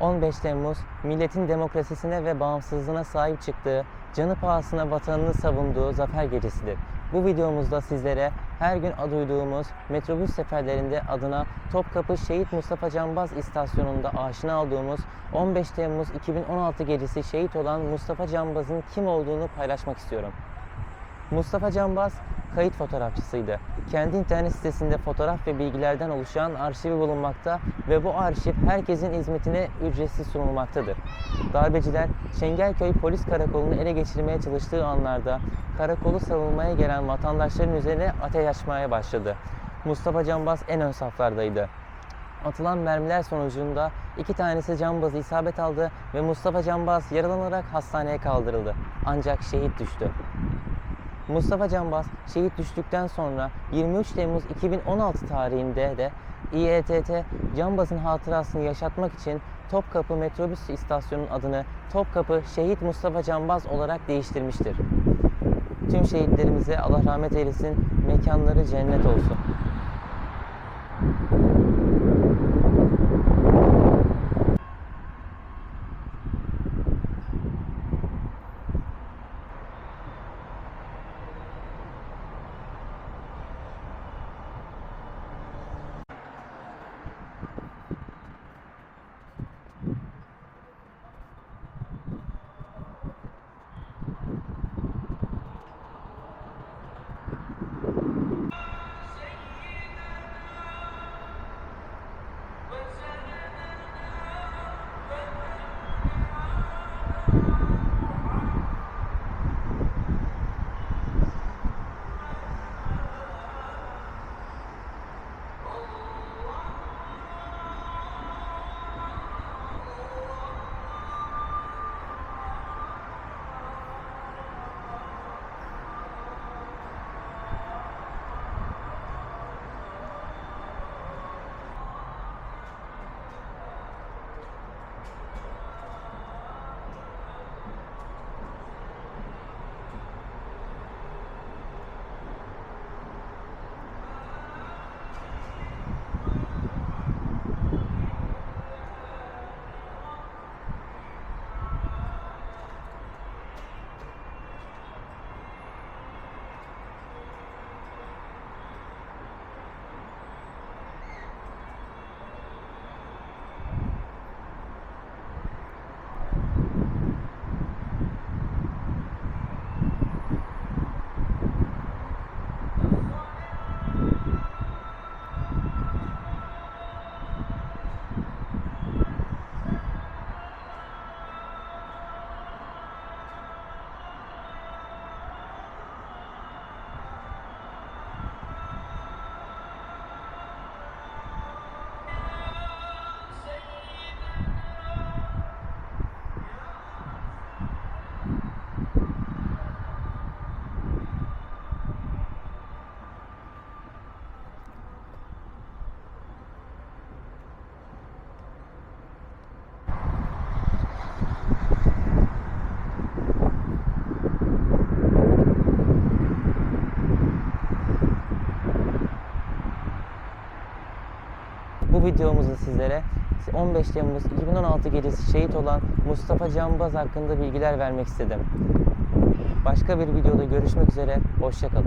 15 Temmuz, milletin demokrasisine ve bağımsızlığına sahip çıktığı, canı pahasına vatanını savunduğu zafer gecesidir. Bu videomuzda sizlere her gün duyduğumuz metrobüs seferlerinde adına Topkapı Şehit Mustafa Canbaz istasyonunda aşina olduğumuz 15 Temmuz 2016 gecesi şehit olan Mustafa Canbaz'ın kim olduğunu paylaşmak istiyorum. Mustafa Canbaz kayıt fotoğrafçısıydı. Kendi internet sitesinde fotoğraf ve bilgilerden oluşan arşivi bulunmakta ve bu arşiv herkesin hizmetine ücretsiz sunulmaktadır. Darbeciler Çengelköy Polis Karakolu'nu ele geçirmeye çalıştığı anlarda karakolu savunmaya gelen vatandaşların üzerine ateş açmaya başladı. Mustafa Canbaz en ön saflardaydı. Atılan mermiler sonucunda iki tanesi Canbaz'ı isabet aldı ve Mustafa Canbaz yaralanarak hastaneye kaldırıldı. Ancak şehit düştü. Mustafa Canbaz şehit düştükten sonra 23 Temmuz 2016 tarihinde de İETT Canbaz'ın hatırasını yaşatmak için Topkapı metrobüs istasyonunun adını Topkapı Şehit Mustafa Canbaz olarak değiştirmiştir. Tüm şehitlerimize Allah rahmet eylesin, mekanları cennet olsun. Bu videomuzda sizlere 15 Temmuz 2016 gecesi şehit olan Mustafa Canbaz hakkında bilgiler vermek istedim. Başka bir videoda görüşmek üzere, hoşçakalın.